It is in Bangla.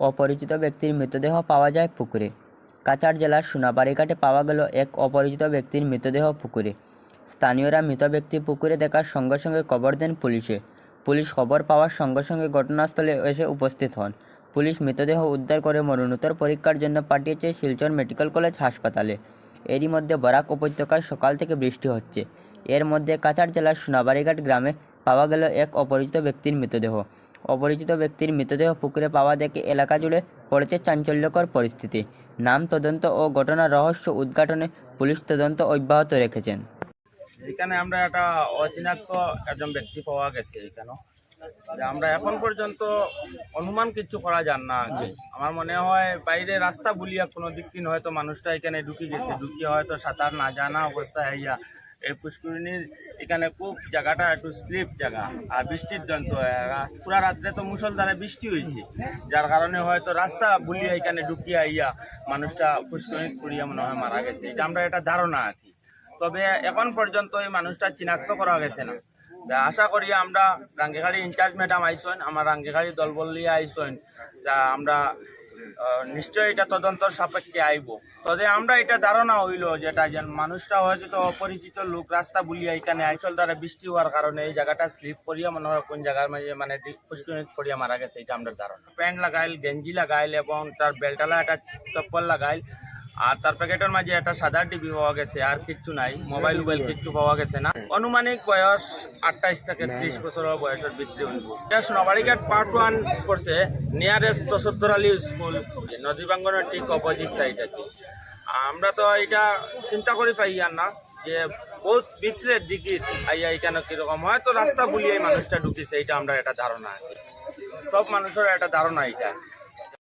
অপরিচিত ব্যক্তির মৃতদেহ পাওয়া যায় পুকুরে। কাছাড় জেলার সোনাবাড়িঘাটে পাওয়া গেল এক অপরিচিত ব্যক্তির মৃতদেহ পুকুরে। স্থানীয়রা মৃত ব্যক্তি পুকুরে দেখার সঙ্গে সঙ্গে খবর দেন পুলিশে। পুলিশ খবর পাওয়ার সঙ্গে সঙ্গে ঘটনাস্থলে এসে উপস্থিত হন। পুলিশ মৃতদেহ উদ্ধার করে মরণোত্তর পরীক্ষার জন্য পাঠিয়েছে শিলচর মেডিকেল কলেজ হাসপাতালে। এরই মধ্যে বরাক উপত্যকায় সকাল থেকে বৃষ্টি হচ্ছে। এর মধ্যে কাছাড় জেলার সোনাবাড়িঘাট গ্রামে পাওয়া গেল এক অপরিচিত ব্যক্তির মৃতদেহ। অপরিচিত ব্যক্তির মৃতদেহ পুকুরে পাওয়া দেখে এলাকা জুড়ে পড়েছে চাঞ্চল্যকর পরিস্থিতি। নাম, তদন্ত ও ঘটনার রহস্য উদ্ঘাটনে পুলিশ তদন্ত অব্যাহত রেখেছেন। এখানে আমরা একটা অচিনাক্ত একজন ব্যক্তি পাওয়া গেছে এখানে। আমরা এখন পর্যন্ত অনুমান কিছু করা যান না আমার মনে হয় বাইরে রাস্তা বুলিয়া কোনো দিক দিন হয়তো মানুষটা এখানে ঢুকে গেছে। ঢুকিয়ে হয়তো সাঁতার না জানা অবস্থায় আইয়া এই পুষ্করিণীর এখানে খুব জায়গাটা একটু স্লিপ জায়গা, আর বৃষ্টির জন্য পুরা রাত্রে তো মুসলধারে বৃষ্টি হয়েছে। যার কারণে হয়তো রাস্তা বুলিয়া এখানে ঢুকিয়ে আইয়া মানুষটা পুষ্করিণী পড়িয়া মনে হয় মারা গেছে। এটা আমরা এটা ধারণা আর তবে এখন পর্যন্ত এই মানুষটা চিনাক্ত করা গেছে না। আশা করি আমরা রাঙ্গিখাড়ি ইনচার্জ ম্যাডাম আইসেন, আমার রাঙ্গিখাড়ি দলবল নিয়ে আইসেন। তা আমরা নিশ্চয়ই এটা তদন্ত সাপেক্ষে আইব। তবে আমরা এটা ধারণা হইল যেটা যেন মানুষটা হয়তো তো অপরিচিত লোক রাস্তা বুলিয়া এখানে আইসল দ্বারা বৃষ্টি হওয়ার কারণে এই জায়গাটা স্লিপ করিয়া মনে হয় কোন জায়গার মাঝে মানে পড়িয়া মারা গেছে, এটা আমরা ধারণা। প্যান্ট লাগাইল, গেঞ্জি লাগাইল এবং তার বেল্টালা একটা চপ্পল লাগাইল। আর তার প্যাকেটের মাঝে একটা সাদা টিভি পাওয়া গেছে আর কিচ্ছু নাই। মোবাইল মোবাইল কিচ্ছু পাওয়া গেছে না। অনুমানিক বয়স আঠাইশ থেকে ত্রিশ বছরের বয়সের ভিতরে হইব। এটা সোনাবাড়িঘাট পার্ট ওয়ান করছে নিয়ারেস্ট দশরথর আলী স্কুল নদী বাঙ্গনের ঠিক অপোজিট সাইড আর কি। আমরা তো এটা চিন্তা করি পাই আর না যে বহুত ভিতরের দিকে আইয়া এখানে কীরকম হয়তো রাস্তা বুলিয়ে মানুষটা ঢুকিছে এটা আমরা একটা ধারণা সব মানুষের একটা ধারণা এটা